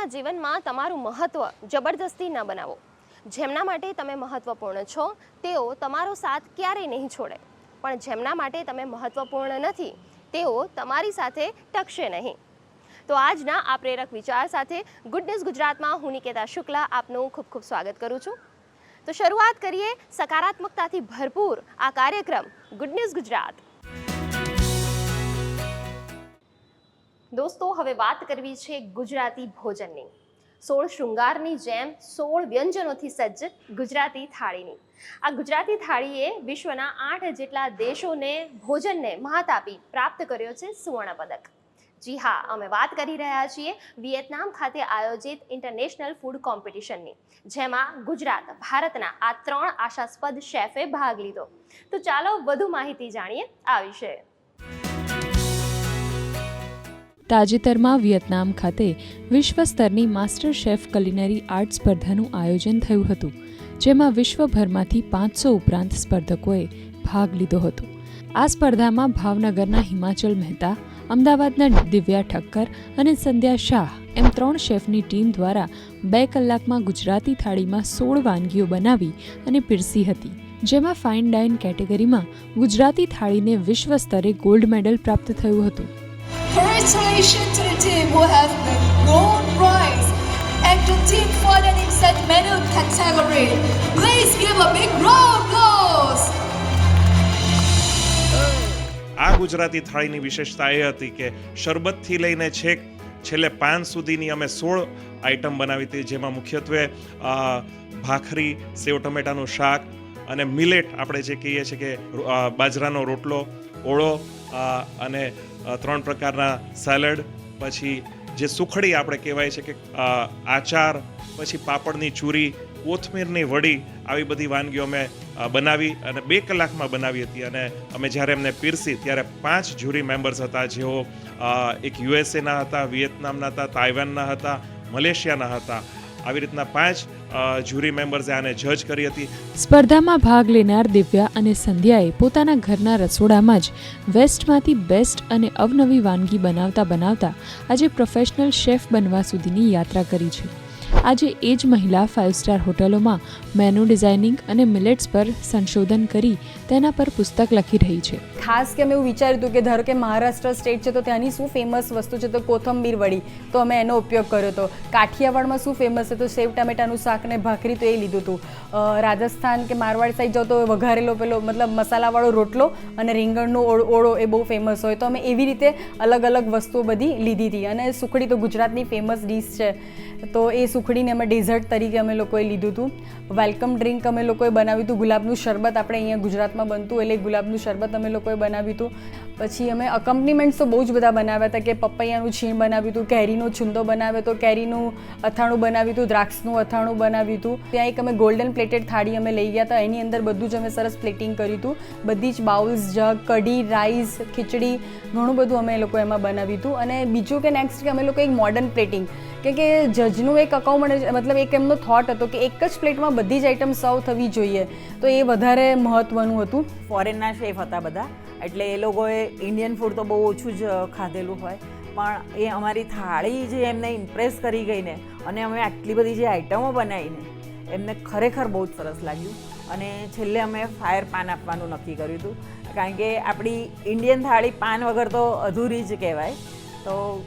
કોઈના જીવનમાં તમારું મહત્ત્વ જબરદસ્તી ન બનાવો. જેમના માટે તમે મહત્ત્વપૂર્ણ છો, તેઓ તમારો સાથ ક્યારેય નહીં છોડે. પણ જેમના માટે તમે મહત્ત્વપૂર્ણ નથી, તેઓ તમારી સાથે ટકશે નહીં. તો આજના આ પ્રેરક વિચાર સાથે ગુડ ન્યૂઝ ગુજરાતમાં હું નિકેતા શુક્લા આપનું ખૂબ ખૂબ સ્વાગત કરું છું. તો શરૂઆત કરીએ સકારાત્મકતાથી ભરપૂર આ કાર્યક્રમ ગુડ ન્યૂઝ ગુજરાત. દોસ્તો, હવે વાત કરવી છે ગુજરાતી ભોજનની. સોળ શૃંગારની જેમ સોળ વ્યંજનોથી સજ્જ ગુજરાતી થાળીની. આ ગુજરાતી થાળીએ વિશ્વના આઠ જેટલા દેશોને ભોજનને મહાત આપી પ્રાપ્ત કર્યો છે સુવર્ણ પદક જી હા, અમે વાત કરી રહ્યા છીએ વિયેતનામ ખાતે આયોજિત ઇન્ટરનેશનલ ફૂડ કોમ્પિટિશનની, જેમાં ગુજરાત, ભારતના આ ત્રણ આશાસ્પદ શેફે ભાગ લીધો. તો ચાલો વધુ માહિતી જાણીએ આ વિશે. તાજેતરમાં વિયેતનામ ખાતે વિશ્વ સ્તરની માસ્ટર શેફ કલિનરી આર્ટ સ્પર્ધાનું આયોજન થયું હતું, જેમાં વિશ્વભરમાંથી પાંચસો ઉપરાંત સ્પર્ધકોએ ભાગ લીધો હતો. આ સ્પર્ધામાં ભાવનગરના હિમાચલ મહેતા, અમદાવાદના દિવ્યા ઠક્કર અને સંધ્યા શાહ એમ ત્રણ શેફની ટીમ દ્વારા બે કલાકમાં ગુજરાતી થાળીમાં સોળ વાનગીઓ બનાવી અને પીરસી હતી, જેમાં ફાઇન ડાઇન કેટેગરીમાં ગુજરાતી થાળીને વિશ્વ સ્તરે ગોલ્ડ મેડલ પ્રાપ્ત થયું હતું. Congratulations to the team who have the gold prize and the team for the set medal category. Please give a big round applause. આ ગુજરાતી થાળીની વિશેષતા એ હતી કે શરબતથી લઈને છેક છેલ્લે પાન સુધીની અમે સોળ આઈટમ બનાવી હતી જેમાં મુખ્યત્વે ભાખરી સેવ ટમેટાનું શાક અને મિલેટ આપણે જે કહીએ છીએ કે બાજરાનો રોટલો ઓળો અને ત્રણ પ્રકારના સેલડ, પછી જે સુખડી આપણે કહેવાય છે કે આચાર, પછી પાપડની ચૂરી, કોથમીરની વડી, આવી બધી વાનગીઓ અમે બનાવી અને બે કલાકમાં બનાવી હતી. અને અમે જ્યારે એમને પીરસી ત્યારે પાંચ જ્યુરી મેમ્બર્સ હતા. જેઓ એક યુએસએના હતા, વિયેતનામના હતા, તાઇવાનના હતા, મલેશિયાના હતા. આવી રીતના પાંચ જ્યુરી મેમ્બર્સે આને જજ કરી હતી. સ્પર્ધામાં ભાગ લેનાર દિવ્યા અને સંધ્યાએ પોતાના ઘરના રસોડામાં જ વેસ્ટમાંથી બેસ્ટ અને અવનવી વાનગી બનાવતા બનાવતા આજે પ્રોફેશનલ શેફ બનવા સુધીની યાત્રા કરી છે. આજે એ જ મહિલા ફાઇવ સ્ટાર હોટલોમાં મેનુ ડિઝાઇનિંગ અને મિલેટ્સ પર સંશોધન કરી તેના પર પુસ્તક લખી રહી છે. ખાસ કે અમે એવું વિચાર્યું હતું કે ધારો કે મહારાષ્ટ્ર સ્ટેટ છે તો ત્યાંની શું ફેમસ વસ્તુ છે? તો કોથંબીર વડી. તો અમે એનો ઉપયોગ કર્યો હતો કાઠિયાવાડમાં શું ફેમસ છે? તો સેવ ટામેટાનું શાક ને ભાખરી તો એ લીધું હતું. રાજસ્થાન કે મારવાડ સાઈડ જાઓ તો વઘારેલો પેલો મતલબ મસાલાવાળો રોટલો અને રીંગણનો ઓળો એ બહુ ફેમસ હોય. તો અમે એવી રીતે અલગ અલગ વસ્તુઓ બધી લીધી હતી. અને સુખડી તો ગુજરાતની ફેમસ ડીશ છે. તો એ સુખડીને અમે ડેઝર્ટ તરીકે અમે લોકોએ લીધું હતું. વેલકમ ડ્રિંક અમે લોકોએ બનાવ્યું હતું. ગુલાબનું શરબત આપણે અહીંયા ગુજરાતમાં બનતું એટલે ગુલાબનું શરબત અમે લોકોએ બનાવ્યું હતું. પછી અમે અકમ્પનીમેન્ટ્સ તો બહુ જ બધા બનાવ્યા હતા કે પપૈયાનું છીણ બનાવ્યું હતું, કેરીનો છુંદો બનાવ્યો હતો, કેરીનું અથાણું બનાવ્યું હતું, દ્રાક્ષનું અથાણું બનાવ્યું હતું. ત્યાં એક અમે ગોલ્ડન પ્લેટેડ થાળી અમે લઈ ગયા હતા. એની અંદર બધું જ અમે સરસ પ્લેટિંગ કર્યું હતું. બધી જ બાઉલ્સ, જગ, કઢી રાઈસ ખીચડી, ઘણું બધું અમે લોકો એમાં બનાવ્યું હતું. અને બીજું કે નેક્સ્ટ કે અમે લોકો એક મોડર્ન પ્લેટિંગ કેમ કે જજનું એક અકાઉન્ટ મતલબ એક એમનો થોટ હતો કે એક જ પ્લેટમાં બધી જ આઈટમ સર્વ થવી જોઈએ. તો એ વધારે મહત્ત્વનું હતું. ફોરેનના શેફ હતા બધા. એટલે એ લોકોએ ઇન્ડિયન ફૂડ તો બહુ ઓછું જ ખાધેલું હોય. પણ એ અમારી થાળી જે એમને ઇમ્પ્રેસ કરી ગઈ ને અને અમે આટલી બધી જે આઈટમો બનાવીને, એમને ખરેખર બહુ જ સરસ લાગ્યું. અને છેલ્લે અમે ફાયર પાન આપવાનું નક્કી કર્યું હતું. કારણ કે આપણી ઇન્ડિયન થાળી પાન વગર તો અધૂરી જ કહેવાય. તો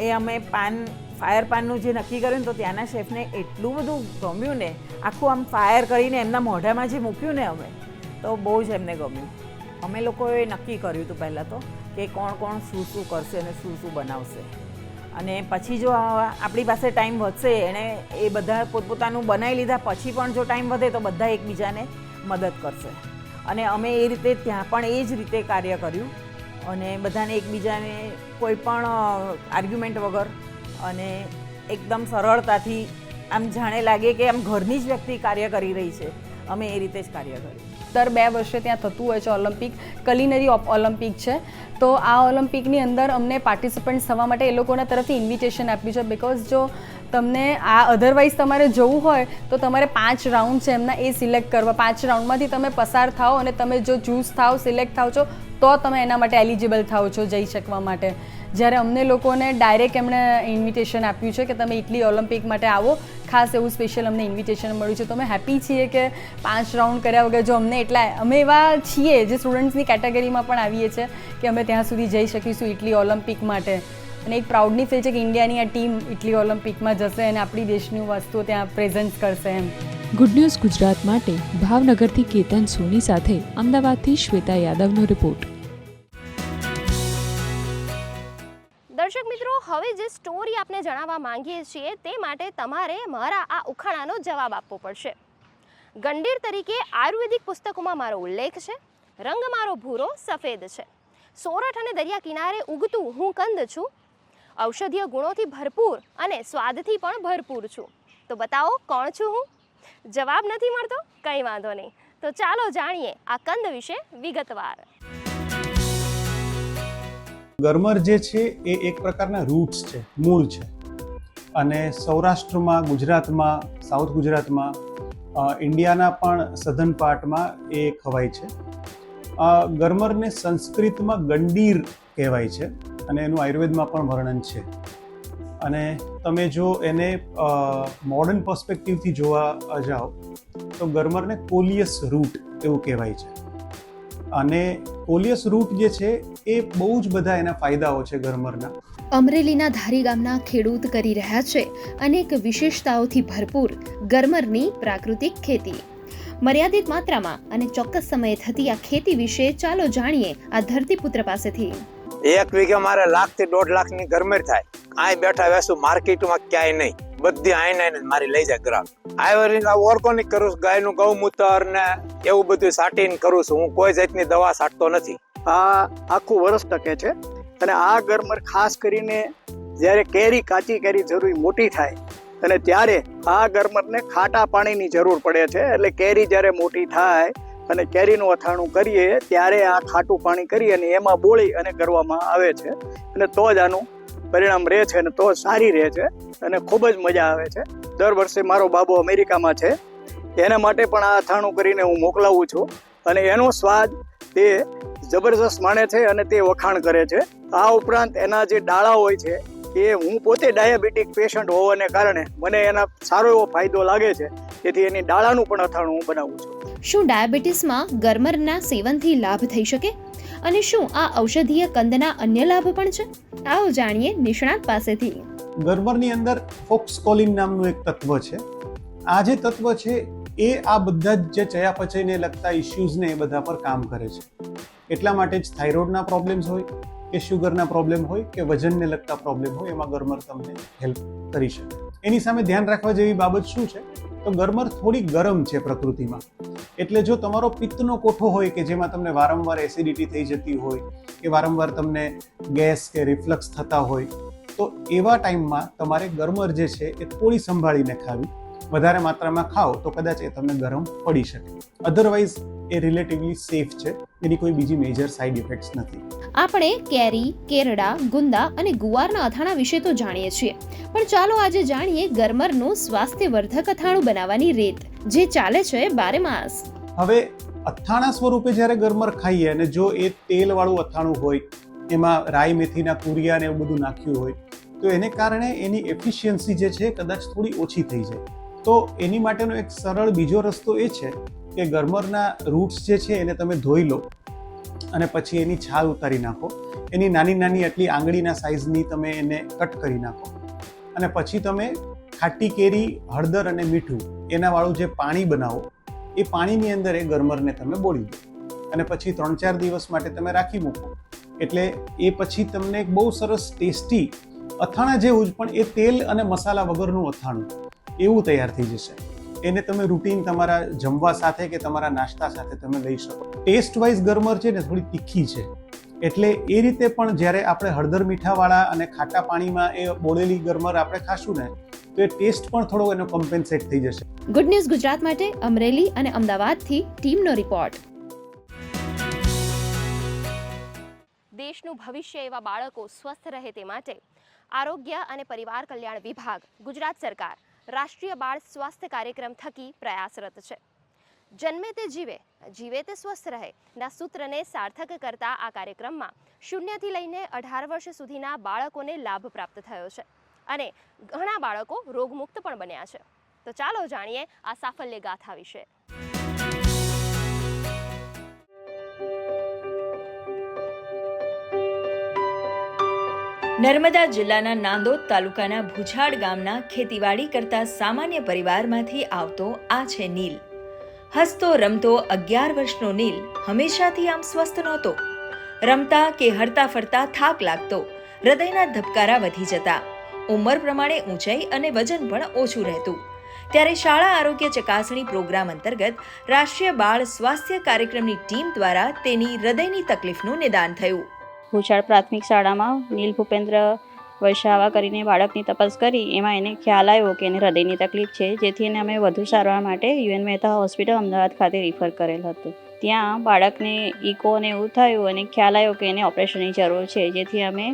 એ અમે પાન ફાયર પાનનું જે નક્કી કર્યું તો ત્યાંના શેફને એટલું બધું ગમ્યું ને, આખું આમ ફાયર કરીને એમના મોઢામાં જે મૂક્યું ને અમે, તો બહુ જ એમને ગમ્યું. અમે લોકોએ નક્કી કર્યું હતું પહેલાં તો કે કોણ કોણ શું શું કરશે અને શું શું બનાવશે. અને પછી જો આપણી પાસે ટાઈમ વધશે, એણે એ બધા પોતપોતાનું બનાવી લીધા, પછી પણ જો ટાઈમ વધે તો બધા એકબીજાને મદદ કરશે. અને અમે એ રીતે ત્યાં પણ એ જ રીતે કાર્ય કર્યું. અને બધાને એકબીજાને કોઈ પણ આર્ગ્યુમેન્ટ વગર અને એકદમ સરળતાથી આમ જાણે લાગે કે આમ ઘરની જ વ્યક્તિ કાર્ય કરી રહી છે. અમે એ રીતે જ કાર્ય કર્યું. દર બે વર્ષે ત્યાં થતું હોય છે ઓલિમ્પિક કલિનરી ઓલિમ્પિક છે. તો આ ઓલિમ્પિકની અંદર અમને પાર્ટિસિપન્ટ થવા માટે એ લોકોના તરફથી ઇન્વિટેશન આપ્યું છે બિકોઝ જો તમને આ અધરવાઇઝ તમારે જવું હોય, તો તમારે પાંચ રાઉન્ડ છે એમના એ સિલેક્ટ કરવા. પાંચ રાઉન્ડમાંથી તમે પસાર થાઓ અને તમે જો ચૂઝ થાઓ સિલેક્ટ થાઓ છો, તો તમે એના માટે એલિજિબલ થાઓ છો જઈ શકવા માટે. જ્યારે અમને લોકોને ડાયરેક્ટ એમણે ઇન્વિટેશન આપ્યું છે કે તમે ઇટલી ઓલિમ્પિક માટે આવો, ખાસ એવું સ્પેશિયલ અમને ઇન્વિટેશન મળ્યું છે. તો અમે હેપી છીએ કે પાંચ રાઉન્ડ કર્યા વગર જો અમને એટલા, અમે એવા છીએ જે સ્ટુડન્ટ્સની કેટેગરીમાં પણ આવીએ છીએ કે અમે ત્યાં સુધી જઈ શકીશું ઇટલી ઓલિમ્પિક માટે. અને એક પ્રાઉડની ફીલ છે કે ઇન્ડિયાની આ ટીમ ઇટલી ઓલિમ્પિકમાં જશે અને આપણી દેશની વસ્તુઓ ત્યાં પ્રેઝન્ટ કરશે એમ. ગુડ ન્યૂઝ ગુજરાત માટે ભાવનગરથી કેતન સોની સાથે અમદાવાદથી શ્વેતા યાદવનો રિપોર્ટ દર્શક મિત્રો હવે જે સ્ટોરી આપને જણાવવા માંગીએ છીએ તે માટે તમારે મારા આ ઉખાણાનો જવાબ આપવો પડશે. ગંડીર તરીકે આયુર્વેદિક પુસ્તકોમાં મારો ઉલ્લેખ છે. રંગ મારો ભૂરો સફેદ છે. સોરઠ અને દરિયા કિનારે ઉગતું હું કંદ છું. ઔષધીય ગુણોથી ભરપૂર અને સ્વાદથી પણ ભરપૂર છું. તો બતાવો, કોણ છું હું? જવાબ નથી મળતો? કંઈ વાંધો નહીં. તો ચાલો જાણીએ આ કંદ વિશે વિગતવાર. ગરમર જે છે એ એક પ્રકારના રૂટ્સ છે, મૂળ છે. અને સૌરાષ્ટ્રમાં, ગુજરાતમાં, સાઉથ ગુજરાતમાં ઇન્ડિયાના પણ સધન પાર્ટમાં એ ખવાય છે. ગરમરને સંસ્કૃતમાં ગંડીર કહેવાય છે. અને એનું આયુર્વેદમાં પણ વર્ણન છે. અને તમે જો એને મોડર્ન પર્સ્પેક્ટિવથી જોવા જાઓ, તો ગરમરને કોલિયસ રૂટ એવું કહેવાય છે. અને કોલિયસ રૂટ જે છે, એ બહુ જ બધા એના ફાયદાઓ છે ગરમરના. અમરેલીના ધારી ગામના ખેડૂત કરી રહ્યા છે અનેક વિશેષતાઓથી ભરપૂર ગરમરની પ્રાકૃતિક ખેતી. મર્યાદિત માત્રામાં અને ચોક્કસ સમયે થતી આ ખેતી વિશે ચાલો જાણીએ આ ધરતીપુત્ર પાસેથી. એક વીઘે મારે લાખથી દોઢ લાખની ગરમેર થાય. અહીં બેઠા વેસું માર્કેટમાં ક્યાંય નહીં. બધી આઈને આઈને મારી લઈ જાય ગ્રાહક. આયુર્વેદિક ઓર્ગોનિક કરું છું, ગાયનું ગૌમૂત્ર ને એવું બધું સાટીને કરું છું. હું કોઈ જાતની દવા સાટતો નથી. આ આખું વર્ષ ટકે છે. અને આ ગરમર ખાસ કરીને જ્યારે કેરી કાચી કેરી જરૂરી મોટી થાય, અને ત્યારે આ ગરમરને ખાટા પાણીની જરૂર પડે છે. એટલે કેરી જ્યારે મોટી થાય અને કેરીનું અથાણું કરીએ, ત્યારે આ ખાટું પાણી કરી અને એમાં બોળી અને કરવામાં આવે છે. અને તો જ આનું પરિણામ રહે છે અને તો સારી રહે છે અને ખૂબ જ મજા આવે છે. દર વર્ષે મારો બાબો અમેરિકામાં છે. એના માટે પણ આ અથાણું કરીને હું મોકલાવું છું. અને એનો સ્વાદ તે જબરજસ્ત માણે છે અને તે વખાણ કરે છે. આ ઉપરાંત એના જે ડાળા હોય છે, એ હું પોતે ડાયાબિટીક પેશન્ટ હોવાને કારણે મને એના સારો એવો ફાયદો લાગે છે. તેથી એની ડાળાનું પણ અથાણું હું બનાવું છું. શું ડાયાબિટીસમાં ગરમરના સેવનથી લાભ થઈ શકે? અને શું આ ઔષધીય કંદના અન્ય લાભ પણ છે? આવો જાણીએ નિષ્ણાત પાસેથી. ગરમરની અંદર ફોક્સકોલિન નામનું એક તત્વ છે. આ જે તત્વ છે, એ આ બધા જ જે ચયાપચયને લગતા ઇશ્યુઝને એ બધા પર કામ કરે છે. એટલા માટે જ થાઇરોઇડના પ્રોબ્લેમ્સ હોય, કે શુગરના પ્રોબ્લેમ હોય, કે વજનને લગતા પ્રોબ્લેમ હોય, એમાં ગરમર તમને હેલ્પ કરી શકે. એની સામે ધ્યાન રાખવા જેવી બાબત શું છે? તો ગરમર થોડી ગરમ છે પ્રકૃતિમાં. એટલે જો તમારો પિત્તનો કોઠો હોય કે જેમાં તમને વારંવાર એસિડિટી થઈ જતી હોય, કે વારંવાર તમને ગેસ કે રિફ્લક્સ થતા હોય, તો એવા ટાઈમમાં તમારે ગરમર જે છે એ થોડી સંભાળીને ખાવી. વધારે માત્રામાં ખાઓ તો કદાચ એ તમને ગરમ પડી શકે. અધરવાઇઝ એ રિલેટિવલી સેફ છે. એની કોઈ બીજી મેજર સાઇડ ઇફેક્ટ્સ નથી. આપણે કેરી કેરડા ગુંદા અને ગુવારના અથાણા વિશે તો જાણીએ છીએ. પણ ચાલો આજે જાણીએ ગરમરનું સ્વાસ્થ્યવર્ધક અથાણું બનાવવાની રીત જે ચાલે છે બારે માસ. હવે અથાણા સ્વરૂપે જ્યારે ગરમર ખાઈએ અને જો એ તેલવાળું અથાણું હોય એમાં રાઈ મેથીના કુરિયા ને એવું બધું નાખ્યું હોય તો એને કારણે એની એફિશિયન્સી જે છે કદાચ થોડી ઓછી થઈ જાય. તો એની માટેનો એક સરળ બીજો રસ્તો એ છે કે ગરમરના રૂટ્સ જે છે એને તમે ધોઈ લો અને પછી એની છાલ ઉતારી નાખો. એની નાની નાની આટલી આંગળીના સાઇઝની તમે એને કટ કરી નાખો. અને પછી તમે ખાટી કેરી, હળદર અને મીઠું એનાવાળું જે પાણી બનાવો, એ પાણીની અંદર એ ગરમરને તમે બોળી દો. અને પછી ત્રણ ચાર દિવસ માટે તમે રાખી મૂકો. એટલે એ પછી તમને એક બહુ સરસ ટેસ્ટી અથાણા જેવું જ, પણ એ તેલ અને મસાલા વગરનું અથાણું એવું તૈયાર થઈ જશે. એને તમે રૂટીન તમારા જમવા સાથે કે તમારા નાસ્તા સાથે તમે લઈ શકો. ટેસ્ટ વાઇઝ ગરમર છે ને થોડી તીખી છે. એટલે એ રીતે પણ જ્યારે આપણે હળદર મીઠાવાળા અને ખાટા પાણીમાં એ બોળેલી ગરમર આપણે ખાશું ને તો એ ટેસ્ટ પણ થોડો એનો કોમ્પેન્સેટ થઈ જશે. ગુડ ન્યૂઝ ગુજરાત માટે અમરેલી અને અમદાવાદથી ટીમનો રિપોર્ટ દેશનું ભવિષ્ય એવા બાળકો સ્વસ્થ રહે તે માટે આરોગ્ય અને પરિવાર કલ્યાણ વિભાગ ગુજરાત સરકાર રાષ્ટ્રીય બાળ સ્વાસ્થ્ય કાર્યક્રમ થકી પ્રયાસરત છે. જન્મે તે જીવે જીવે તે સ્વસ્થ રહે, ના સૂત્રને સાર્થક કરતા આ કાર્યક્રમમાં શૂન્યથી લઈને અઢાર વર્ષ સુધીના બાળકોને લાભ પ્રાપ્ત થયો છે. અને ઘણા બાળકો રોગમુક્ત પણ બન્યા છે. તો ચાલો જાણીએ આ સાફલ્ય ગાથા વિશે. નર્મદા જિલ્લાના નાંદોદ તાલુકાના ભુજાડ ગામના ખેતીવાડી કરતા સામાન્ય પરિવારમાંથી આવતો આ છે નીલ. હસતો, રમતો અગિયાર વર્ષનો નીલ હંમેશાથી આમ સ્વસ્થ નહોતો. રમતા કે હરતા ફરતા થાક લાગતો, હૃદયના ધબકારા વધી જતા. ઉંમર પ્રમાણે ઊંચાઈ અને વજન પણ ઓછું રહેતું. ત્યારે શાળા આરોગ્ય ચકાસણી પ્રોગ્રામ અંતર્ગત રાષ્ટ્રીય બાળ સ્વાસ્થ્ય કાર્યક્રમની ટીમ દ્વારા તેની હૃદયની તકલીફનું નિદાન થયું. ભૂચાળ પ્રાથમિક શાળામાં નીલ ભૂપેન્દ્ર વૈશાવા કરીને બાળકની તપાસ કરી. એમાં એને ખ્યાલ આવ્યો કે એને હૃદયની તકલીફ છે, જેથી એને અમે વધુ સારવાર માટે યુએન મહેતા હોસ્પિટલ અમદાવાદ ખાતે રિફર કરેલ હતું. ત્યાં બાળકને ઇકો અને એવું થયું અને ખ્યાલ આવ્યો કે એને ઓપરેશનની જરૂર છે, જેથી અમે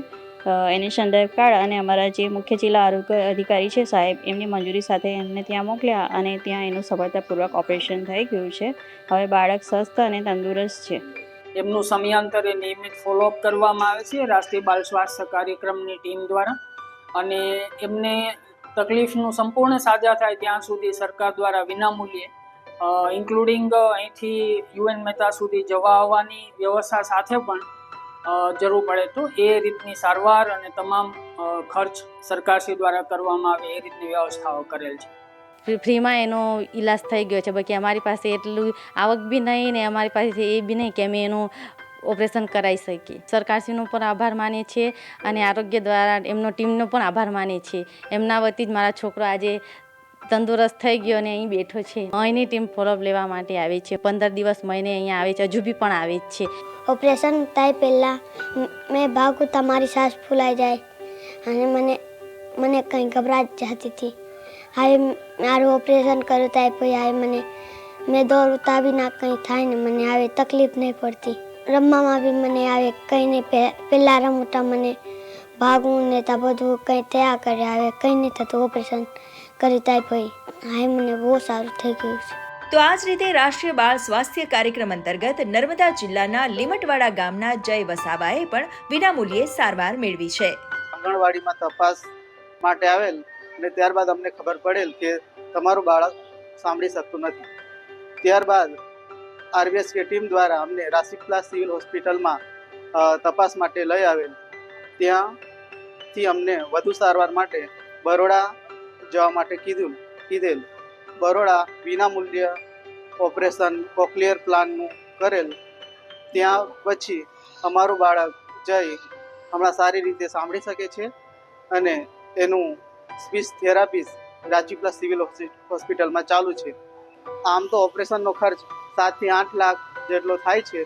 એને સંદર્ભ કાર્ડ અને અમારા જે મુખ્ય જિલ્લા આરોગ્ય અધિકારી છે સાહેબ, એમની મંજૂરી સાથે એમને ત્યાં મોકલ્યા અને ત્યાં એનું સફળતાપૂર્વક ઓપરેશન થઈ ગયું છે. હવે બાળક સ્વસ્થ અને તંદુરસ્ત છે. એમનું સમયાંતરે નિયમિત ફોલોઅપ કરવામાં આવે છે રાષ્ટ્રીય બાળ સ્વાસ્થ્ય કાર્યક્રમની ટીમ દ્વારા. અને એમને તકલીફનું સંપૂર્ણ સાજા થાય ત્યાં સુધી સરકાર દ્વારા વિનામૂલ્યે ઇન્ક્લુડિંગ અહીંથી યુએન મહેતા સુધી જવા આવવાની વ્યવસ્થા સાથે પણ જરૂર પડે તો એ રીતની સારવાર અને તમામ ખર્ચ સરકારશ્રી દ્વારા કરવામાં આવે એ રીતની વ્યવસ્થાઓ કરેલ છે. ફ્રીમાં એનો ઈલાજ થઈ ગયો છે. બાકી અમારી પાસે એટલું આવક બી નહીં ને અમારી પાસે એ બી નહીં કે અમે એનું ઓપરેશન કરાવી શકીએ. સરકારશ્રીનો પણ આભાર માનીએ છીએ અને આરોગ્ય દ્વારા એમનો ટીમનો પણ આભાર માનીએ છીએ. એમના વતી જ મારા છોકરો આજે તંદુરસ્ત થઈ ગયો અને અહીં બેઠો છે. અહીંની ટીમ ફોલોઅપ લેવા માટે આવે છે. પંદર દિવસ મહિને અહીંયા આવે છે. હજુ બી પણ આવે જ છે. ઓપરેશન થાય પહેલાં મેં ભાગું, તમારી સાસ ફૂલાઈ જાય. અને મને મને કંઈ ગભરાટ જતી હતી. હવે મારું ઓપરેશન કર્યું થાય પછી હવે મને મેં દોડતા બી ના કંઈ થાય ને મને આવે તકલીફ નહીં પડતી. રમવામાં બી મને આવે કંઈ નહીં પહે- પહેલાં રમતા મને ભાગવું ને તા બધું કંઈ થયા કરે આવે કંઈ નહીં થતું ઓપરેશન કરી થાય પછી. હાય મને બહુ સારું થઈ ગયું છે. તો આ જ રીતે રાષ્ટ્રીય બાળ સ્વાસ્થ્ય કાર્યક્રમ અંતર્ગત નર્મદા જિલ્લાના લીમટવાડા ગામના જય વસાવાએ પણ વિનામૂલ્યે સારવાર મેળવી છે. આંગણવાડીમાં તપાસ માટે આવેલ અને ત્યારબાદ અમને ખબર પડેલ કે તમારું બાળક સાંભળી શકતું નથી. ત્યારબાદ આરબીએસકે ટીમ દ્વારા અમને રાસિકલા સિવિલ હોસ્પિટલમાં તપાસ માટે લઈ આવેલ. ત્યાંથી અમને વધુ સારવાર માટે બરોડા જવા માટે કીધું, કીધેલ. બરોડા વિનામૂલ્ય ઓપરેશન કોક્લિયર પ્લાનનું કરેલ. ત્યાં પછી અમારું બાળક જઈ હમણાં સારી રીતે સાંભળી શકે છે અને એનું speech therapy Rajpipla civil hospital- હોસ્પિટલમાં ચાલુ છે. આમ તો ઓપરેશનનો ખર્ચ સાતથી આઠ લાખ જેટલો થાય છે,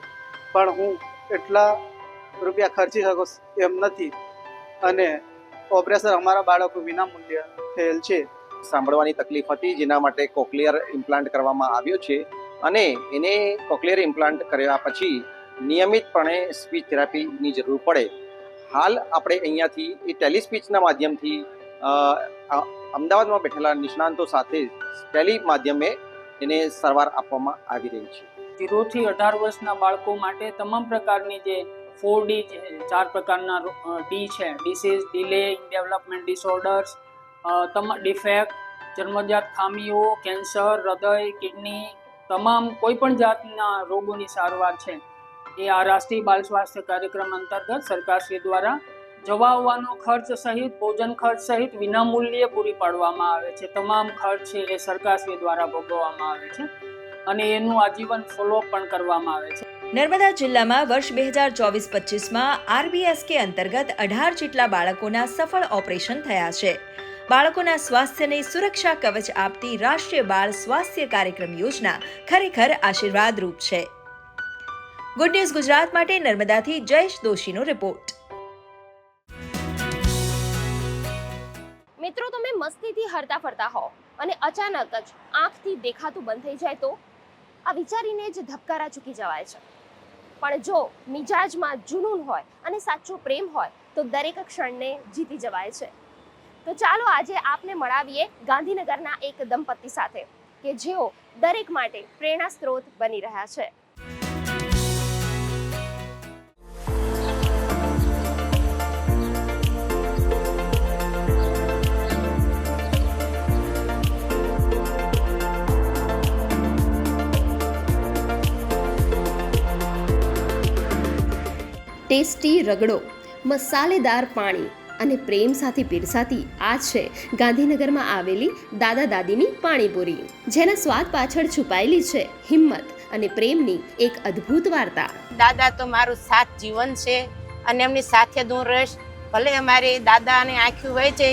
પણ હું એટલા રૂપિયા ખર્ચી શકું એમ નથી. અને ઓપરેશન અમારા બાળકો વિનામૂલ્ય થયેલ છે. સાંભળવાની તકલીફ હતી, જેના માટે કોક્લિયર ઇમ્પ્લાન્ટ કરવામાં આવ્યો છે અને એને કોક્લિયર ઇમ્પ્લાન્ટ કર્યા પછી નિયમિતપણે સ્પીચ થેરાપીની જરૂર પડે. હાલ આપણે અહીંયાથી એ ટેલિસ્પીચના માધ્યમથી અમદાવાદમાં બેઠેલા નિષ્ણાંતો સાથે ટેલી માધ્યમે એને સારવાર આપવામાં આવી રહી છે. ઝીરોથી અઢાર વર્ષના બાળકો માટે તમામ પ્રકારની જે ફોર ડી ચાર પ્રકારના ડી છે. ડિસીઝ ડિલે ડેવલપમેન્ટ ડિસઓર્ડર્સ તમામ ડિફેક્ટ જન્મજાત ખામીઓ કેન્સર હૃદય કિડની તમામ કોઈ પણ જાતના રોગોની સારવાર છે. એ આ રાષ્ટ્રીય બાલ સ્વાસ્થ્ય કાર્યક્રમ અંતર્ગત સરકારશ્રી દ્વારા જવા આવવાનો ખર્ચ સહિત, ભોજન ખર્ચ સહિત વિનામૂલ્યે પૂરી પાડવામાં આવે છે. તમામ ખર્ચ છે એ સરકારશ્રી દ્વારા ભોગવવામાં આવે છે અને એનું આજીવન ફોલોઅપ પણ કરવામાં આવે છે. નર્મદા જિલ્લામાં વર્ષ બે હજાર ચોવીસ પચીસમાં આરબીએસકે અંતર્ગત અઢાર જેટલા બાળકોના સફળ ઓપરેશન થયા છે. બાળકોના સ્વાસ્થ્યને સુરક્ષા કવચ આપતી રાષ્ટ્રીય બાળ સ્વાસ્થ્ય કાર્યક્રમ યોજના ખરેખર આશીર્વાદરૂપ છે. ગુડ ન્યૂઝ ગુજરાત માટે નર્મદાથી જયેશ દોશીનો રિપોર્ટ. મિત્રો, તમે મસ્તીથી હરતા ફરતા હો અને અચાનક જ આંખથી દેખાતું બંધ થઈ જાય તો? આ વિચારીને જ ધબકારા ચૂકી જવાય છે. પણ જો મિજાજમાં જુનૂન હોય અને સાચો પ્રેમ હોય, તો દરેક ક્ષણને જીતી જવાય છે. તો ચાલો આજે આપને મળાવીએ ગાંધીનગરના એક દંપતી સાથે, કે જેઓ દરેક માટે પ્રેરણા સ્ત્રોત બની રહ્યા છે. ટેસ્ટી રગડો મસાલેદાર પાણી અને પ્રેમ સાથે પીરસાતી આ છે ગાંધીનગરમાં આવેલી દાદા દાદીની પાણીપુરી જેના સ્વાદ પાછળ છુપાયેલી છે હિંમત અને પ્રેમની એક અદ્ભુત વાર્તા. દાદા તો મારું સાથ જીવન છે અને એમની સાથે દૂર હું રહીશ. ભલે અમારી દાદાને આંખ્યું હોય છે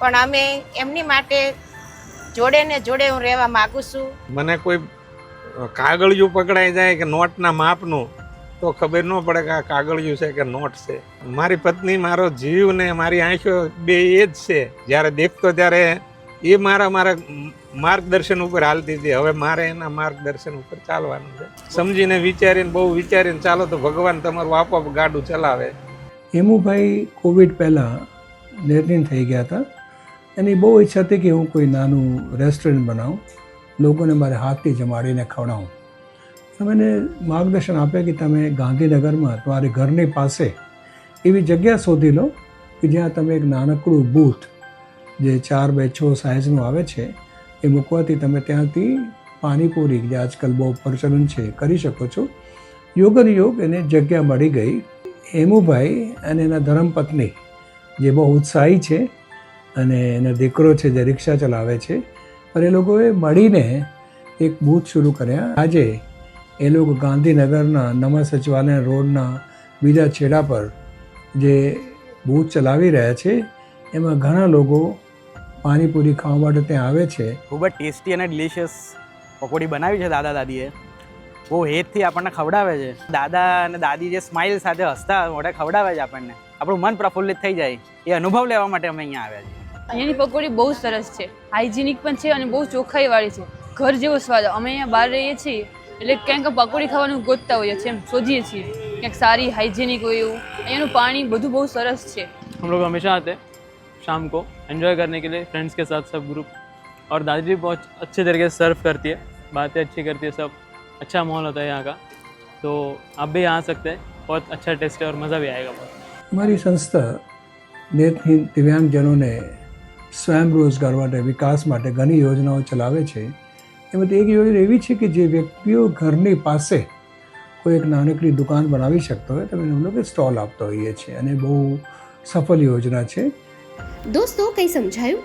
પણ અમે એમની માટે જોડે ને જોડે હું રહેવા માગું છું. મને કોઈ કાગળિયું પકડાઈ જાય કે નોટના માપનું? તો ખબર ન પડે કે આ કાગળિયું છે કે નોટ છે. મારી પત્ની મારો જીવ ને મારી આંખો બે એ જ છે. જ્યારે દેખતો ત્યારે એ મારા મારા માર્ગદર્શન ઉપર હાલતી હતી. હવે મારે એના માર્ગદર્શન ઉપર ચાલવાનું છે. સમજીને વિચારીને, બહુ વિચારીને ચાલો તો ભગવાન તમારું આપોઆપ ગાડું ચલાવે. હેમુભાઈ કોવિડ પહેલાં નિર્ણય થઈ ગયા હતા. એની બહુ ઈચ્છા હતી કે હું કોઈ નાનું રેસ્ટોરન્ટ બનાવું. લોકોને મારે હાથથી જમાડીને ખવડાવું. મને માર્ગદર્શન આપે કે તમે ગાંધીનગરમાં તમારી ઘરની પાસે એવી જગ્યા શોધી લો કે જ્યાં તમે એક નાનકડું બૂથ જે ચાર બાય છ સાઇઝનું આવે છે, એ મૂકવાથી તમે ત્યાંથી પાણીપુરી જે આજકાલ બહુ પ્રચલન છે કરી શકો છો. યોગન યોગ એને જગ્યા મળી ગઈ. હેમુભાઈ અને એના ધર્મપત્ની જે બહુ ઉત્સાહી છે અને એનો દીકરો છે જે રિક્ષા ચલાવે છે, પણ એ લોકોએ મળીને એક બૂથ શરૂ કર્યા. આજે એ લોકો ગાંધીનગરના નવા સચિવાલય રોડના બીજા છેડા પર જે બૂથ ચલાવી રહ્યા છે એમાં ઘણા લોકો પાણીપુરી ખાવા માટે ત્યાં આવે છે. ખૂબ જ ટેસ્ટી અને ડિલિશિયસ પકોડી બનાવી છે દાદા દાદીએ. બહુ હેતથી આપણને ખવડાવે છે. દાદા અને દાદી જે સ્માઇલ સાથે હસતા મોઢે ખવડાવે છે આપણને. આપણું મન પ્રફુલ્લિત થઈ જાય. એ અનુભવ લેવા માટે અમે અહીંયા આવ્યા છીએ. અહીંયાની પકોડી બહુ સરસ છે. હાઇજેનિક પણ છે અને બહુ ચોખ્ખાઈવાળી છે. ઘર જેવો સ્વાદ. અમે અહીંયા બહાર રહીએ છીએ એટલે ક્યાંક પકોડી ખાવાનું ગોતતા હોઈએ છીએ એમ શોધીએ છીએ ક્યાંક સારી હાઇજીનિક હોય એવું અહીંયાનું પાણી બધું બહુ સરસ છે हम लोग हमेशा आते हैं शाम को एंजॉय करने के लिए फ्रेंड्स के साथ सब ग्रुप और दादी भी बहुत अच्छे तरीके से सर्व करती है बातें अच्छी करती है सब अच्छा माहौल होता है यहाँ का तो आप भी यहाँ आ सकते हैं बहुत अच्छा टेस्ट है और मज़ा भी आएगा बहुत અમારી સંસ્થા નેત્રહીન દિવ્યાંગજનોને સ્વયં રોજગાર માટે વિકાસ માટે ઘણી યોજનાઓ ચલાવે છે એમાંથી એક યોજના એવી છે કે જે વ્યક્તિઓ ઘરની પાસે કોઈ એક નાનકડી દુકાન બનાવી શકતો હોય, તમે અમે લોકો સ્ટોલ આપતા હોઈએ છીએ. અને બહુ સફળ યોજના છે. દોસ્તો, કંઈ સમજાયું?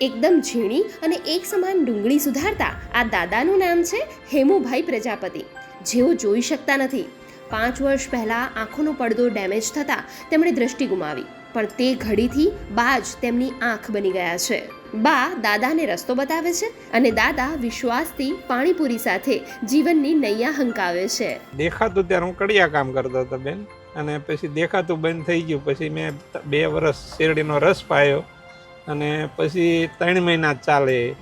એકદમ ઝીણી અને એક સમાન ડુંગળી સુધારતા આ દાદાનું નામ છે હેમુભાઈ પ્રજાપતિ. જેઓ જોઈ શકતા નથી. પાંચ વર્ષ પહેલાં આંખોનો પડદો ડેમેજ થતાં તેમણે દૃષ્ટિ ગુમાવી. પણ તે ઘડીથી બાજ તેમની આંખ બની ગયા છે. બા દાદાને રસ્તો બતાવે છે અને દાદા વિશ્વાસથી પાણીપુરી સાથે જીવનની નૈયા હંકાવે છે. દેખાતું ત્યારે હું કડિયા કામ કરતો હતો બેન. અને પછી દેખાતું બંધ થઈ ગયું. પછી મેં બે વર્ષ શેરડીનો રસ પાયો અને પછી ત્રણ મહિના ચાલે.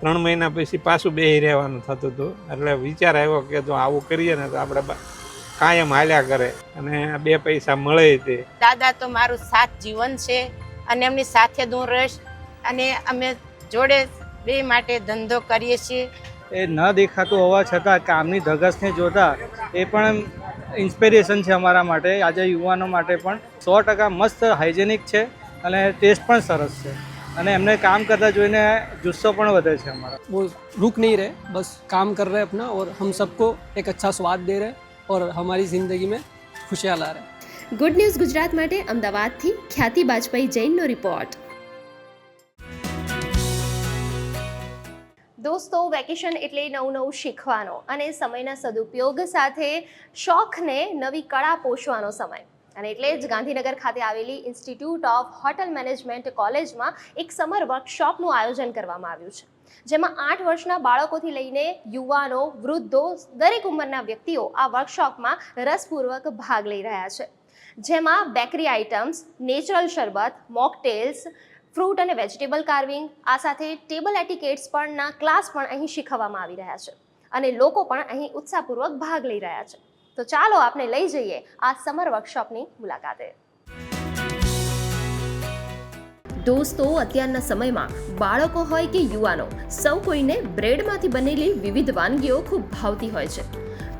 ત્રણ મહિના પછી પાછું બે રહેવાનું થતું હતું. એટલે વિચાર આવ્યો કે જો આવું કરીએ ને તો આપણે કાયમ હાલ્યા કરે અને બે પૈસા મળે તે. દાદા તો મારું સાથ જીવન છે અને એમની સાથે દૂર હું રહીશ. અને અમે જોડે બે માટે ધંધો કરીએ છીએ. એ ન દેખાતું હોવા છતાં કામની ધગસને જોતા એ પણ ઇન્સ્પિરેશન છે અમારા માટે આજે યુવાનો માટે પણ. સો ટકા મસ્ત હાઇજેનિક છે અને ટેસ્ટ પણ સરસ છે. અને એમને કામ કરતા જોઈને જુસ્સો પણ વધે છે અમારા. બહુ રૂક નહીં રહે બસ કામ કર રહે અપના ઓર હમ સબકો એક અચ્છા સ્વાદ દે રહે ઓર હમારી જિંદગી મેં ખુશિયા લા રહે. ગુડ ન્યૂઝ ગુજરાત માટે અમદાવાદથી ખ્યાતિ બાજપાઈ જૈનનો રિપોર્ટ દોસ્તો, વેકેશન એટલે નવું નવું શીખવાનો અને સમયના સદુપયોગ સાથે શોખને નવી કળા પોષવાનો સમય. અને એટલે જ ગાંધીનગર ખાતે આવેલી ઇન્સ્ટિટ્યૂટ ઓફ હોટલ મેનેજમેન્ટ કોલેજમાં એક સમર વર્કશોપનું આયોજન કરવામાં આવ્યું છે. જેમાં આઠ વર્ષના બાળકોથી લઈને યુવાનો, વૃદ્ધો, દરેક ઉંમરના વ્યક્તિઓ આ વર્કશોપમાં રસપૂર્વક ભાગ લઈ રહ્યા છે. જેમાં બેકરી આઇટમ્સ, નેચરલ શરબત, મોકટેલ્સ ફ્રૂટ અને વેજીટેબલ કાર્વિંગ, આ સાથે ટેબલ એટિકેટ્સ પણના ક્લાસ પણ અહીં શીખવવામાં આવી રહ્યા છે અને લોકો પણ અહીં ઉત્સાહપૂર્વક ભાગ લઈ રહ્યા છે. તો ચાલો આપણે લઈ જઈએ આ સમર વર્કશોપની મુલાકાતે. દોસ્તો, અત્યારના સમયમાં બાળકો હોય કે યુવાનો, સૌ કોઈને બ્રેડમાંથી બનેલી વિવિધ વાનગીઓ ખૂબ ભાવતી હોય છે.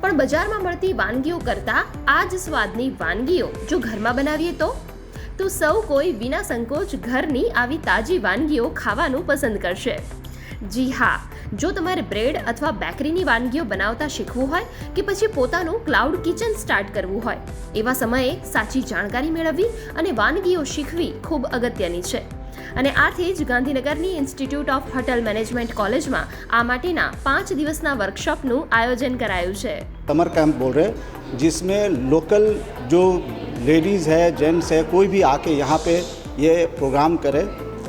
પણ બજારમાં મળતી વાનગીઓ કરતાં આ જ સ્વાદની વાનગીઓ જો ઘરમાં બનાવીએ તો? તો સૌ કોઈ વિના સંકોચ ઘરની આવી તાજી વાનગીઓ ખાવાનું પસંદ કરશે. જી હા, જો તમારે બ્રેડ અથવા બેકરીની વાનગીઓ બનાવતા શીખવું હોય કે પછી પોતાનું ક્લાઉડ કિચન સ્ટાર્ટ કરવું હોય, એવા સમયે સાચી જાણકારી મેળવવી અને વાનગીઓ શીખવી ખૂબ અગત્યની છે. અને આથી જ ગાંધીનગરની ઇન્સ્ટિટ્યૂટ ઓફ હોટલ મેનેજમેન્ટ કોલેજમાં આ માટેના પાંચ દિવસના વર્કશોપનું આયોજન કરાયું છે समर कैंप बोल रहे हैं जिसमें लोकल जो लेडीज़ है जेंट्स है कोई भी आके यहाँ पे ये प्रोग्राम करे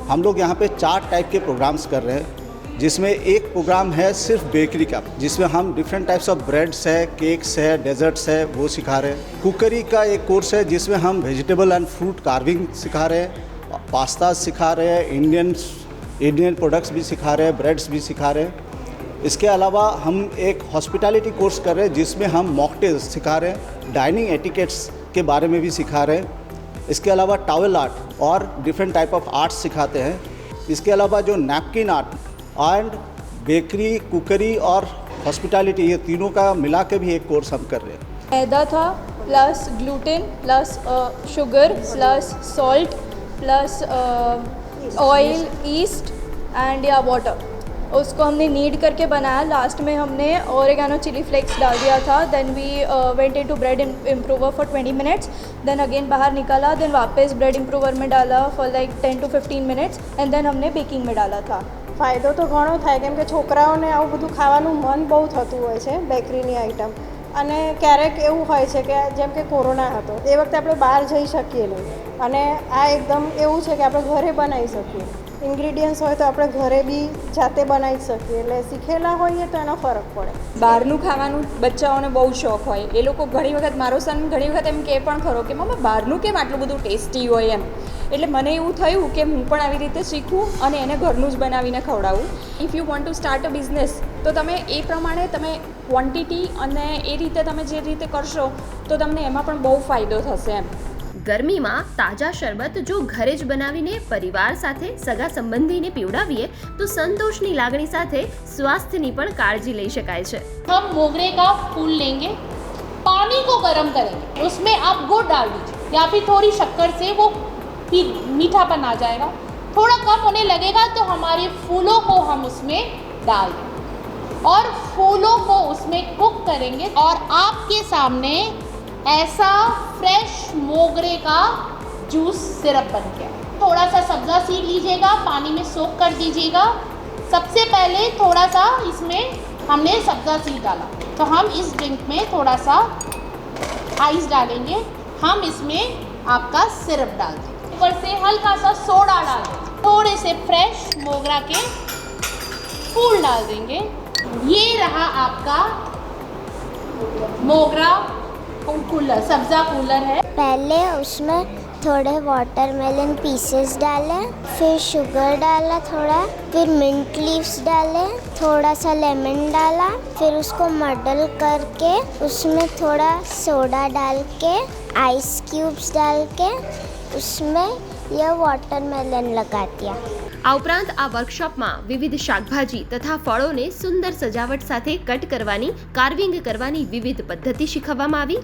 हम लोग यहाँ पे चार टाइप के प्रोग्राम्स कर रहे हैं जिसमें एक प्रोग्राम है सिर्फ बेकरी का जिसमें हम डिफरेंट टाइप्स ऑफ ब्रेड्स है केक्स है डेजर्ट्स है वो सिखा रहे हैं कुकरी का एक कोर्स है जिसमें हम वेजिटेबल एंड फ्रूट कार्विंग सिखा रहे हैं पास्ता सिखा रहे हैं इंडियन इंडियन प्रोडक्ट्स भी सिखा रहे हैं ब्रेड्स भी सिखा रहे हैं। इसके अलावा हम एक हॉस्पिटैलिटी कोर्स कर रहे हैं, जिसमें हम मॉकटेल्स सिखा रहे हैं डाइनिंग एटिकेट्स के बारे में भी सिखा रहे हैं। इसके अलावा टावल आर्ट और डिफरेंट टाइप ऑफ़ आर्ट्स सिखाते हैं। इसके अलावा जो napkin art and bakery cookery और हॉस्पिटैलिटी ये तीनों का मिला के भी एक कोर्स हम कर रहे हैं। मैदा था plus gluten plus sugar plus salt plus oil yeast and या वाटर उसको हमने नीड करके बनाया लास्ट में हमने ओरेगानो चिली फ्लेक्स डाल दिया था then we went in to bread improver for twenty minutes then again बाहर निकाला देन वापस ब्रेड इम्प्रूवर में डाला for like ten to fifteen minutes and then हमने बेकिंग में डाला था ફાયદો તો ઘણો થાય કેમ કે છોકરાઓને આવું બધું ખાવાનું મન બહુ થતું હોય છે બેકરીની આઈટમ અને ક્યારેક એવું હોય છે કે જેમ કે કોરોના હતો, એ વખતે આપણે બહાર જઈ શકીએ નહીં. અને આ એકદમ એવું છે કે આપણે ઘરે બનાવી શકીએ. ઇન્ગ્રીડિયન્ટ્સ હોય તો આપણે ઘરે બી જાતે બનાવી શકીએ. એટલે શીખેલા હોઈએ તો એનો ફરક પડે. બહારનું ખાવાનું બચ્ચાઓને બહુ શોખ હોય. એ લોકો ઘણી વખત, મારો સન ઘણી વખત એમ કે પણ ખરો કે, મમ્મા, બહારનું કેમ આટલું બધું ટેસ્ટી હોય એમ? એટલે મને એવું થયું કે હું પણ આવી રીતે શીખું અને એને ઘરનું જ બનાવીને ખવડાવું if you want to start a business તો તમે એ પ્રમાણે તમે ક્વોન્ટિટી અને એ રીતે તમે જે રીતે કરશો તો તમને એમાં પણ બહુ ફાયદો થશે એમ ગરમીમાં તાજા શરબત જો ઘરે જ બનાવીને પરિવાર સાથે સગા સંબંધીને પીવડાવીએ તો સંતોષની લાગણી સાથે સ્વાસ્થ્યની પણ કાળજી લઈ શકાય છે हम मोगरे का फूल लेंगे पानी को गर्म करेंगे उसमें आप गुड़ डाल दीजिए या फिर थोड़ी शक्कर से वो पी मीठापन आ जाएगा। थोड़ा कम होने लगेगा तो हमारे फूलों को हम उसमें डाल दें और फूलों को उसमें कुक करेंगे और आपके सामने ऐसा फ्रेश मोगरे का जूस सिरप बन गया। थोड़ा सा सब्जा सीड लीजिएगा, पानी में सोख कर दीजिएगा। सबसे पहले थोड़ा सा इसमें हमने सब्जा सीड डाला। तो हम इस ड्रिंक में थोड़ा सा आइस डालेंगे। हम इसमें आपका सिरप डाल देंगे। ऊपर से हल्का सा सोडा डाल देंगे थोड़े से फ्रेश मोगरा के फूल डाल देंगे। ये रहा आपका मोगरा कूलर सब्जा कूलर है। पहले उसमें थोड़े वाटरमेलन पीसेस डाले, फिर शुगर डाला थोड़ा, फिर मिंट लीव्स डाले, थोड़ा सा लेमन डाला, फिर उसको मडल करके उसमें थोड़ा सोडा डाल के आइस क्यूब्स डाल के उसमें यह वाटरमेलन लगा दिया આ ઉપરાંત આ વર્કશોપમાં વિવિધ શાકભાજી તથા ફળોને સુંદર સજાવટ સાથે કટ કરવાની કાર્વિંગ કરવાની વિવિધ પદ્ધતિ શીખવવામાં આવી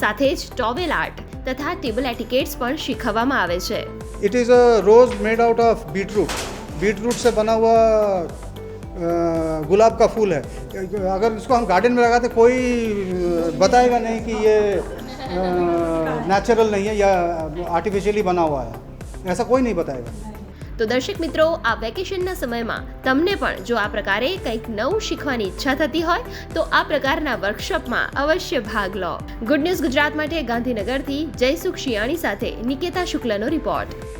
સાથે જ ટોવેલ આર્ટ તથા ટેબલ એટિકેટ્સ પણ શીખવવામાં આવે છે it is a rose made out of beetroot beetroot से बना हुआ अ, गुलाब का फूल है अगर इसको हम गार्डन में लगाते कोई अ, बताएगा नहीं कि ये नेचुरल नहीं है या आर्टिफिशियली बना हुआ है ऐसा कोई नहीं बताएगा તો દર્શક મિત્રો આ વેકેશનના સમયમાં તમને પણ જો આ પ્રકારે કંઈક નવું શીખવાની ઈચ્છા થતી હોય તો આ પ્રકારના વર્કશોપમાં અવશ્ય ભાગ લો ગુડ ન્યૂઝ ગુજરાત માટે ગાંધીનગરથી જયસુખ શિયાણી સાથે નિકેતા શુક્લનો રિપોર્ટ